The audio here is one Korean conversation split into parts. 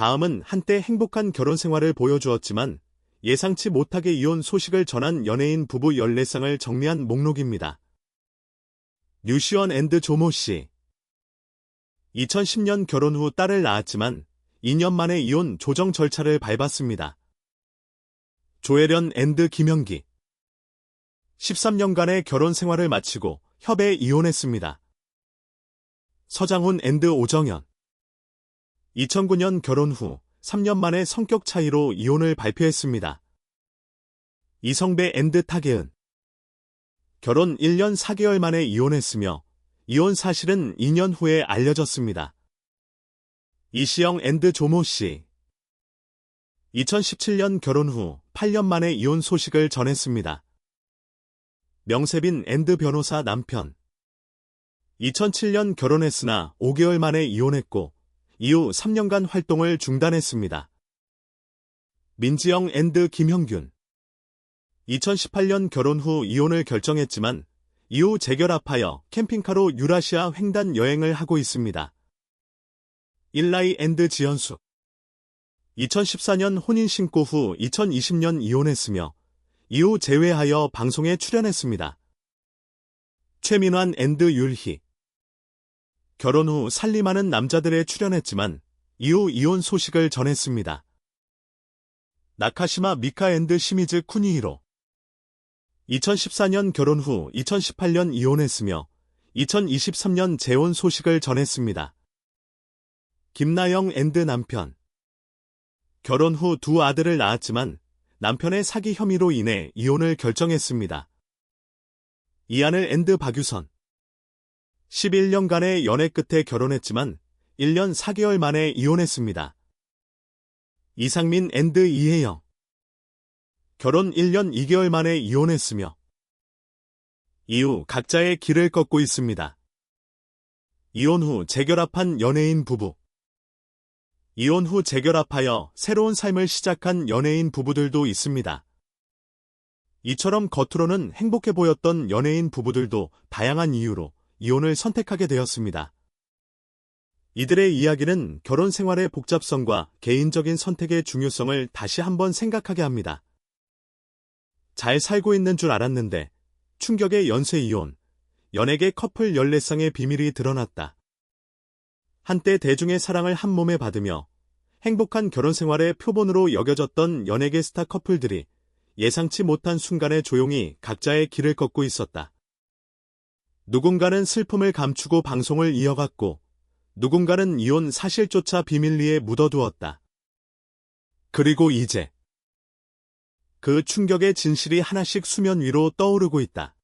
다음은 한때 행복한 결혼 생활을 보여주었지만 예상치 못하게 이혼 소식을 전한 연예인 부부 14쌍을 정리한 목록입니다. 류시원 앤드 조모 씨 2010년 결혼 후 딸을 낳았지만 2년 만에 이혼 조정 절차를 밟았습니다. 조혜련 앤드 김영기 13년간의 결혼 생활을 마치고 협에 이혼했습니다. 서장훈 앤드 오정현 2009년 결혼 후 3년 만에 성격 차이로 이혼을 발표했습니다. 이성배 앤드 타계은 결혼 1년 4개월 만에 이혼했으며 이혼 사실은 2년 후에 알려졌습니다. 이시영 앤드 조모 씨 2017년 결혼 후 8년 만에 이혼 소식을 전했습니다. 명세빈 앤드 변호사 남편 2007년 결혼했으나 5개월 만에 이혼했고 이후 3년간 활동을 중단했습니다. 민지영 앤드 김형균 2018년 결혼 후 이혼을 결정했지만 이후 재결합하여 캠핑카로 유라시아 횡단 여행을 하고 있습니다. 일라이 앤드 지연수 2014년 혼인 신고 후 2020년 이혼했으며 이후 재회하여 방송에 출연했습니다. 최민환 앤드 율희 결혼 후 살림하는 남자들에 출연했지만 이후 이혼 소식을 전했습니다. 나카시마 미카 앤드 시미즈 쿠니히로 2014년 결혼 후 2018년 이혼했으며 2023년 재혼 소식을 전했습니다. 김나영 앤드 남편 결혼 후 두 아들을 낳았지만 남편의 사기 혐의로 인해 이혼을 결정했습니다. 이하늘 앤드 박유선 11년간의 연애 끝에 결혼했지만 1년 4개월 만에 이혼했습니다. 이상민 앤드 이혜영 결혼 1년 2개월 만에 이혼했으며 이후 각자의 길을 걷고 있습니다. 이혼 후 재결합한 연예인 부부 이혼 후 재결합하여 새로운 삶을 시작한 연예인 부부들도 있습니다. 이처럼 겉으로는 행복해 보였던 연예인 부부들도 다양한 이유로 이혼을 선택하게 되었습니다. 이들의 이야기는 결혼 생활의 복잡성과 개인적인 선택의 중요성을 다시 한번 생각하게 합니다. 잘 살고 있는 줄 알았는데 충격의 연쇄 이혼, 연예계 커플 14쌍의 비밀이 드러났다. 한때 대중의 사랑을 한 몸에 받으며 행복한 결혼 생활의 표본으로 여겨졌던 연예계 스타 커플들이 예상치 못한 순간에 조용히 각자의 길을 걷고 있었다. 누군가는 슬픔을 감추고 방송을 이어갔고 누군가는 이혼 사실조차 비밀리에 묻어두었다. 그리고 이제 그 충격의 진실이 하나씩 수면 위로 떠오르고 있다.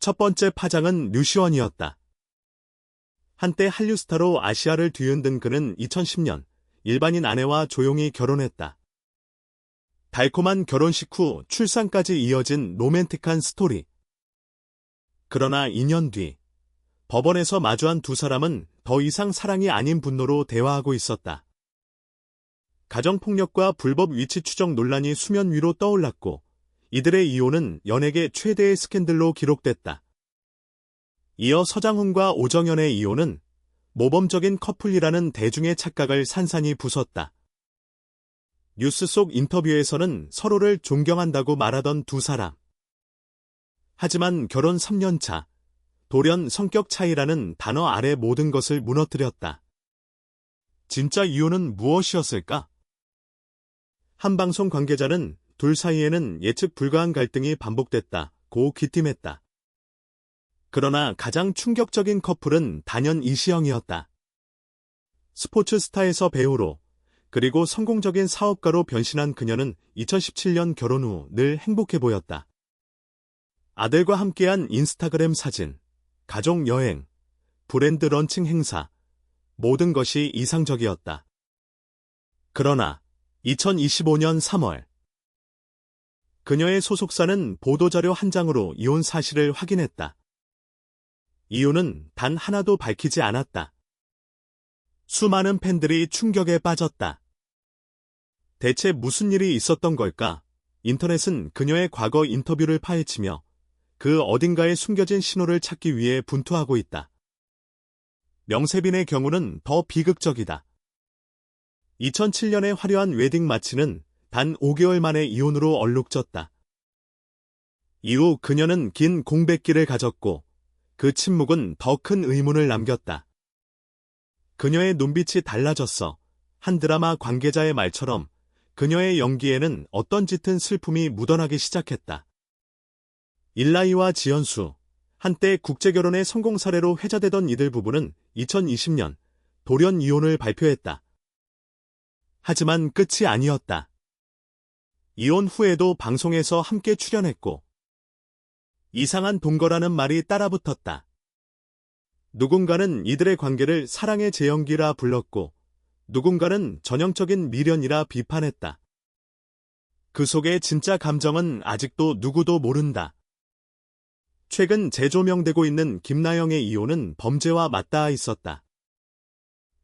첫 번째 파장은 류시원이었다. 한때 한류스타로 아시아를 뒤흔든 그는 2010년 일반인 아내와 조용히 결혼했다. 달콤한 결혼식 후 출산까지 이어진 로맨틱한 스토리. 그러나 2년 뒤 법원에서 마주한 두 사람은 더 이상 사랑이 아닌 분노로 대화하고 있었다. 가정폭력과 불법 위치 추적 논란이 수면 위로 떠올랐고 이들의 이혼은 연예계 최대의 스캔들로 기록됐다. 이어 서장훈과 오정연의 이혼은 모범적인 커플이라는 대중의 착각을 산산이 부쉈다. 뉴스 속 인터뷰에서는 서로를 존경한다고 말하던 두 사람. 하지만 결혼 3년 차, 돌연 성격 차이라는 단어 아래 모든 것을 무너뜨렸다. 진짜 이유는 무엇이었을까? 한 방송 관계자는 둘 사이에는 예측 불가한 갈등이 반복됐다 고 귀띔했다. 그러나 가장 충격적인 커플은 단연 이시영이었다. 스포츠 스타에서 배우로 그리고 성공적인 사업가로 변신한 그녀는 2017년 결혼 후 늘 행복해 보였다. 아들과 함께한 인스타그램 사진, 가족 여행, 브랜드 런칭 행사, 모든 것이 이상적이었다. 그러나 2025년 3월 그녀의 소속사는 보도자료 한 장으로 이혼 사실을 확인했다. 이유는 단 하나도 밝히지 않았다. 수많은 팬들이 충격에 빠졌다. 대체 무슨 일이 있었던 걸까? 인터넷은 그녀의 과거 인터뷰를 파헤치며 그 어딘가에 숨겨진 신호를 찾기 위해 분투하고 있다. 명세빈의 경우는 더 비극적이다. 2007년에 화려한 웨딩 마치는 단 5개월 만에 이혼으로 얼룩졌다. 이후 그녀는 긴 공백기를 가졌고 그 침묵은 더 큰 의문을 남겼다. 그녀의 눈빛이 달라졌어. 한 드라마 관계자의 말처럼 그녀의 연기에는 어떤 짙은 슬픔이 묻어나기 시작했다. 일라이와 지연수, 한때 국제결혼의 성공 사례로 회자되던 이들 부부는 2020년 돌연 이혼을 발표했다. 하지만 끝이 아니었다. 이혼 후에도 방송에서 함께 출연했고, 이상한 동거라는 말이 따라붙었다. 누군가는 이들의 관계를 사랑의 재연기라 불렀고, 누군가는 전형적인 미련이라 비판했다. 그 속의 진짜 감정은 아직도 누구도 모른다. 최근 재조명되고 있는 김나영의 이혼은 범죄와 맞닿아 있었다.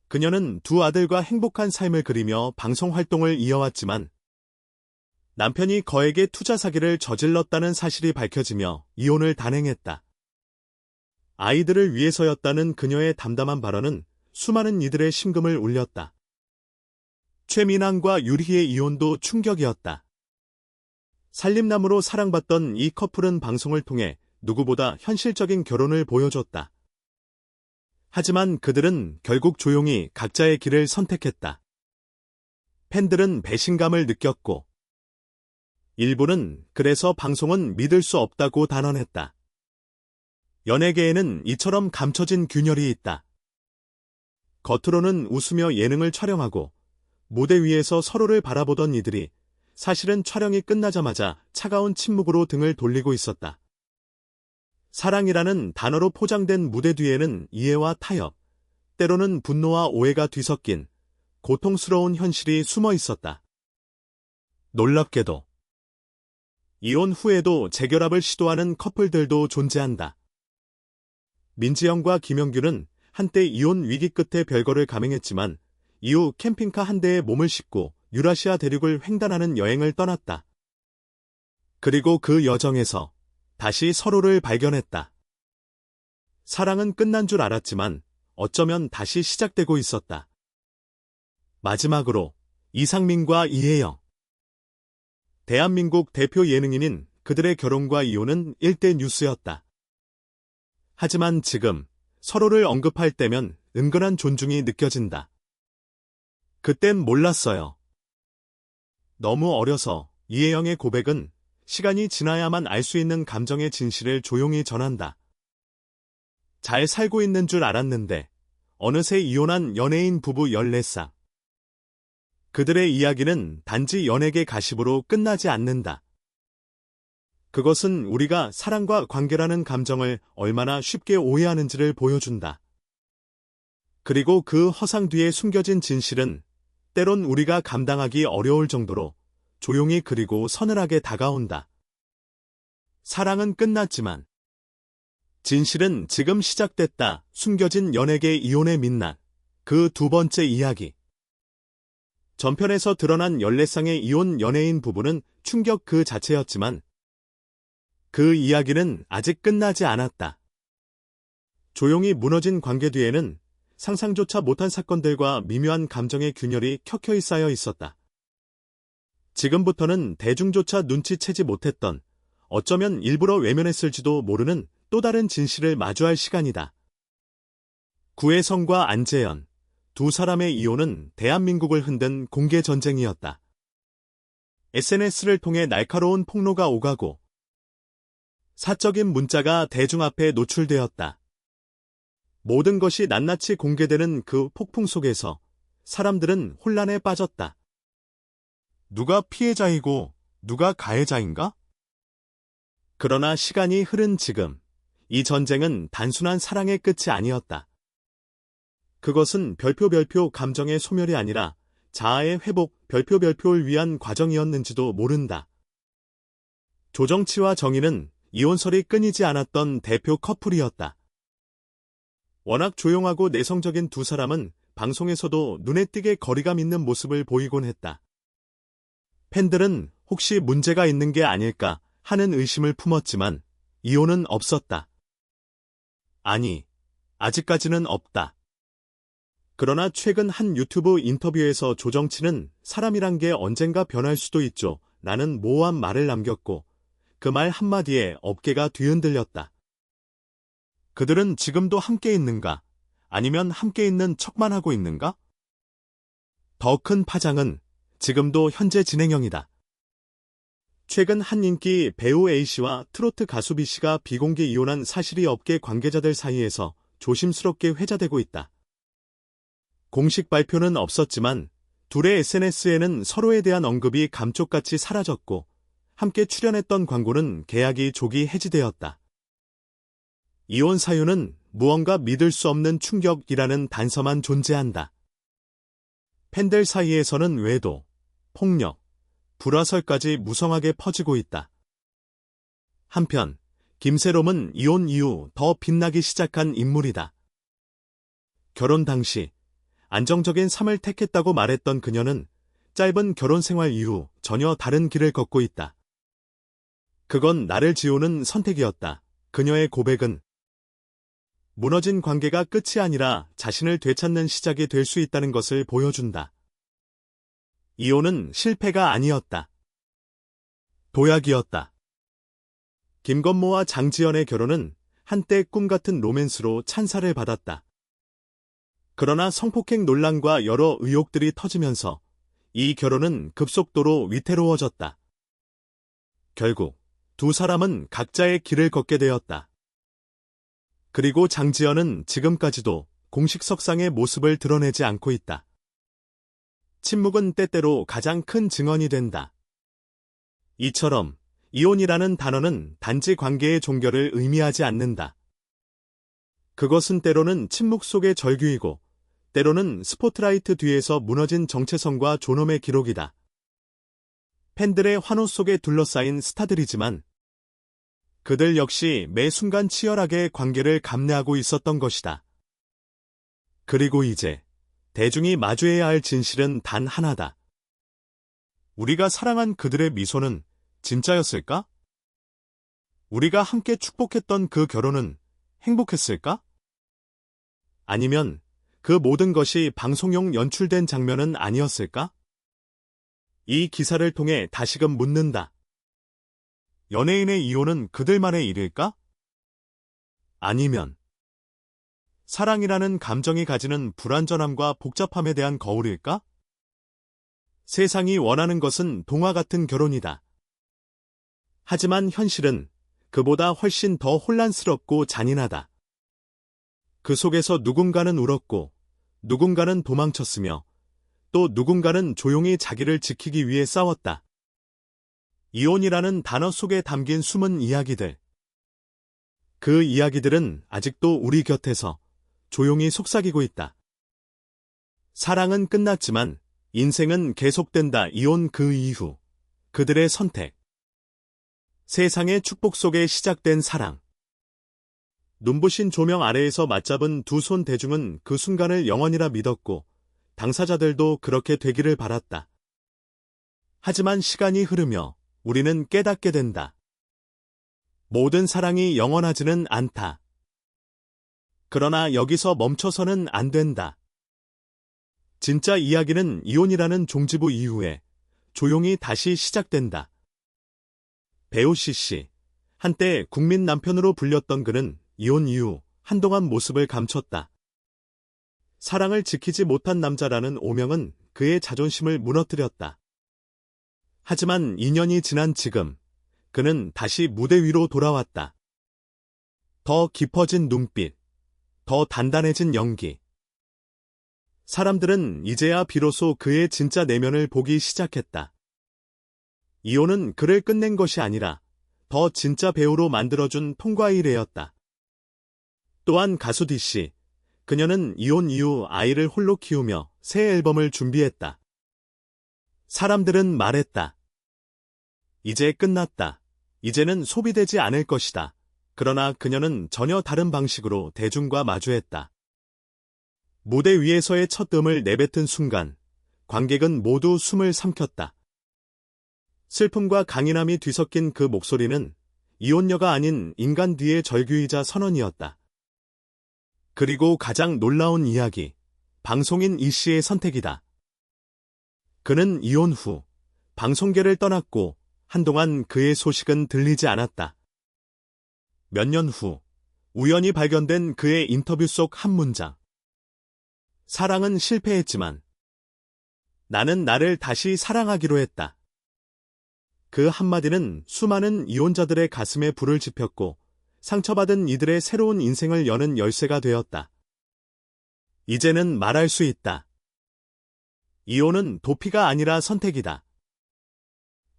그녀는 두 아들과 행복한 삶을 그리며 방송 활동을 이어왔지만 남편이 거액의 투자 사기를 저질렀다는 사실이 밝혀지며 이혼을 단행했다. 아이들을 위해서였다는 그녀의 담담한 발언은 수많은 이들의 심금을 울렸다. 최민환과 유리의 이혼도 충격이었다. 살림남으로 사랑받던 이 커플은 방송을 통해 누구보다 현실적인 결혼을 보여줬다. 하지만 그들은 결국 조용히 각자의 길을 선택했다. 팬들은 배신감을 느꼈고, 일부는 그래서 방송은 믿을 수 없다고 단언했다. 연예계에는 이처럼 감춰진 균열이 있다. 겉으로는 웃으며 예능을 촬영하고 무대 위에서 서로를 바라보던 이들이 사실은 촬영이 끝나자마자 차가운 침묵으로 등을 돌리고 있었다. 사랑이라는 단어로 포장된 무대 뒤에는 이해와 타협, 때로는 분노와 오해가 뒤섞인 고통스러운 현실이 숨어 있었다. 놀랍게도 이혼 후에도 재결합을 시도하는 커플들도 존재한다. 민지영과 김영규는 한때 이혼 위기 끝에 별거를 감행했지만 이후 캠핑카 한 대에 몸을 싣고 유라시아 대륙을 횡단하는 여행을 떠났다. 그리고 그 여정에서 다시 서로를 발견했다. 사랑은 끝난 줄 알았지만 어쩌면 다시 시작되고 있었다. 마지막으로 이상민과 이혜영. 대한민국 대표 예능인인 그들의 결혼과 이혼은 일대 뉴스였다. 하지만 지금 서로를 언급할 때면 은근한 존중이 느껴진다. 그땐 몰랐어요. 너무 어려서 이혜영의 고백은 시간이 지나야만 알 수 있는 감정의 진실을 조용히 전한다. 잘 살고 있는 줄 알았는데 어느새 이혼한 연예인 부부 14쌍. 그들의 이야기는 단지 연예계 가십으로 끝나지 않는다. 그것은 우리가 사랑과 관계라는 감정을 얼마나 쉽게 오해하는지를 보여준다. 그리고 그 허상 뒤에 숨겨진 진실은 때론 우리가 감당하기 어려울 정도로 조용히 그리고 서늘하게 다가온다. 사랑은 끝났지만 진실은 지금 시작됐다. 숨겨진 연예계 이혼의 민낯. 그 두 번째 이야기. 전편에서 드러난 14쌍의 이혼 연예인 부부는 충격 그 자체였지만 그 이야기는 아직 끝나지 않았다. 조용히 무너진 관계 뒤에는 상상조차 못한 사건들과 미묘한 감정의 균열이 켜켜이 쌓여 있었다. 지금부터는 대중조차 눈치채지 못했던 어쩌면 일부러 외면했을지도 모르는 또 다른 진실을 마주할 시간이다. 구혜성과 안재현, 두 사람의 이혼은 대한민국을 흔든 공개 전쟁이었다. SNS를 통해 날카로운 폭로가 오가고 사적인 문자가 대중 앞에 노출되었다. 모든 것이 낱낱이 공개되는 그 폭풍 속에서 사람들은 혼란에 빠졌다. 누가 피해자이고 누가 가해자인가? 그러나 시간이 흐른 지금, 이 전쟁은 단순한 사랑의 끝이 아니었다. 그것은 별표별표 감정의 소멸이 아니라 자아의 회복 별표별표를 위한 과정이었는지도 모른다. 조정치와 정의는 이혼설이 끊이지 않았던 대표 커플이었다. 워낙 조용하고 내성적인 두 사람은 방송에서도 눈에 띄게 거리감 있는 모습을 보이곤 했다. 팬들은 혹시 문제가 있는 게 아닐까 하는 의심을 품었지만 이혼은 없었다. 아니, 아직까지는 없다. 그러나 최근 한 유튜브 인터뷰에서 조정치는 사람이란 게 언젠가 변할 수도 있죠. 라는 모호한 말을 남겼고 그 말 한마디에 어깨가 뒤흔들렸다. 그들은 지금도 함께 있는가? 아니면 함께 있는 척만 하고 있는가? 더 큰 파장은 지금도 현재 진행형이다. 최근 한 인기 배우 A씨와 트로트 가수 B씨가 비공개 이혼한 사실이 업계 관계자들 사이에서 조심스럽게 회자되고 있다. 공식 발표는 없었지만 둘의 SNS에는 서로에 대한 언급이 감쪽같이 사라졌고 함께 출연했던 광고는 계약이 조기 해지되었다. 이혼 사유는 무언가 믿을 수 없는 충격이라는 단서만 존재한다. 팬들 사이에서는 외도, 폭력, 불화설까지 무성하게 퍼지고 있다. 한편 김세롬은 이혼 이후 더 빛나기 시작한 인물이다. 결혼 당시 안정적인 삶을 택했다고 말했던 그녀는 짧은 결혼 생활 이후 전혀 다른 길을 걷고 있다. 그건 나를 지우는 선택이었다. 그녀의 고백은 무너진 관계가 끝이 아니라 자신을 되찾는 시작이 될 수 있다는 것을 보여준다. 이혼은 실패가 아니었다. 도약이었다. 김건모와 장지연의 결혼은 한때 꿈같은 로맨스로 찬사를 받았다. 그러나 성폭행 논란과 여러 의혹들이 터지면서 이 결혼은 급속도로 위태로워졌다. 결국 두 사람은 각자의 길을 걷게 되었다. 그리고 장지연은 지금까지도 공식 석상의 모습을 드러내지 않고 있다. 침묵은 때때로 가장 큰 증언이 된다. 이처럼 이혼이라는 단어는 단지 관계의 종결을 의미하지 않는다. 그것은 때로는 침묵 속의 절규이고, 때로는 스포트라이트 뒤에서 무너진 정체성과 존엄의 기록이다. 팬들의 환호 속에 둘러싸인 스타들이지만, 그들 역시 매 순간 치열하게 관계를 감내하고 있었던 것이다. 그리고 이제 대중이 마주해야 할 진실은 단 하나다. 우리가 사랑한 그들의 미소는 진짜였을까? 우리가 함께 축복했던 그 결혼은 행복했을까? 아니면 그 모든 것이 방송용 연출된 장면은 아니었을까? 이 기사를 통해 다시금 묻는다. 연예인의 이혼은 그들만의 일일까? 아니면 사랑이라는 감정이 가지는 불완전함과 복잡함에 대한 거울일까? 세상이 원하는 것은 동화 같은 결혼이다. 하지만 현실은 그보다 훨씬 더 혼란스럽고 잔인하다. 그 속에서 누군가는 울었고, 누군가는 도망쳤으며, 또 누군가는 조용히 자기를 지키기 위해 싸웠다. 이혼이라는 단어 속에 담긴 숨은 이야기들. 그 이야기들은 아직도 우리 곁에서 조용히 속삭이고 있다. 사랑은 끝났지만 인생은 계속된다. 이혼 그 이후 그들의 선택. 세상의 축복 속에 시작된 사랑. 눈부신 조명 아래에서 맞잡은 두 손 대중은 그 순간을 영원이라 믿었고 당사자들도 그렇게 되기를 바랐다. 하지만 시간이 흐르며 우리는 깨닫게 된다. 모든 사랑이 영원하지는 않다. 그러나 여기서 멈춰서는 안 된다. 진짜 이야기는 이혼이라는 종지부 이후에 조용히 다시 시작된다. 배우 씨씨, 한때 국민 남편으로 불렸던 그는 이혼 이후 한동안 모습을 감췄다. 사랑을 지키지 못한 남자라는 오명은 그의 자존심을 무너뜨렸다. 하지만 2년이 지난 지금, 그는 다시 무대 위로 돌아왔다. 더 깊어진 눈빛, 더 단단해진 연기. 사람들은 이제야 비로소 그의 진짜 내면을 보기 시작했다. 이혼은 그를 끝낸 것이 아니라 더 진짜 배우로 만들어준 통과의 일이었다. 또한 가수 D씨, 그녀는 이혼 이후 아이를 홀로 키우며 새 앨범을 준비했다. 사람들은 말했다. 이제 끝났다. 이제는 소비되지 않을 것이다. 그러나 그녀는 전혀 다른 방식으로 대중과 마주했다. 무대 위에서의 첫 음을 내뱉은 순간 관객은 모두 숨을 삼켰다. 슬픔과 강인함이 뒤섞인 그 목소리는 이혼녀가 아닌 인간 뒤의 절규이자 선언이었다. 그리고 가장 놀라운 이야기, 방송인 이 씨의 선택이다. 그는 이혼 후 방송계를 떠났고 한동안 그의 소식은 들리지 않았다. 몇 년 후 우연히 발견된 그의 인터뷰 속 한 문장. 사랑은 실패했지만 나는 나를 다시 사랑하기로 했다. 그 한마디는 수많은 이혼자들의 가슴에 불을 지폈고 상처받은 이들의 새로운 인생을 여는 열쇠가 되었다. 이제는 말할 수 있다. 이혼은 도피가 아니라 선택이다.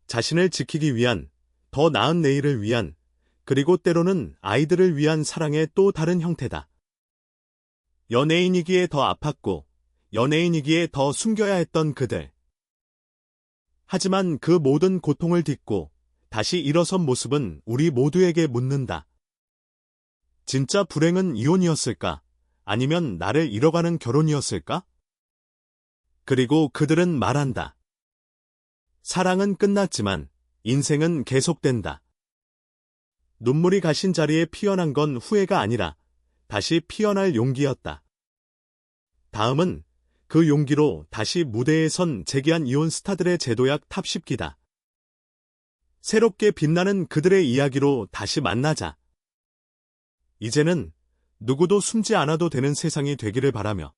자신을 지키기 위한, 더 나은 내일을 위한, 그리고 때로는 아이들을 위한 사랑의 또 다른 형태다. 연예인이기에 더 아팠고, 연예인이기에 더 숨겨야 했던 그들. 하지만 그 모든 고통을 딛고 다시 일어선 모습은 우리 모두에게 묻는다. 진짜 불행은 이혼이었을까? 아니면 나를 잃어가는 결혼이었을까? 그리고 그들은 말한다. 사랑은 끝났지만 인생은 계속된다. 눈물이 가신 자리에 피어난 건 후회가 아니라 다시 피어날 용기였다. 다음은 그 용기로 다시 무대에 선 재기한 이혼 스타들의 제도약 탑 10기다. 새롭게 빛나는 그들의 이야기로 다시 만나자. 이제는 누구도 숨지 않아도 되는 세상이 되기를 바라며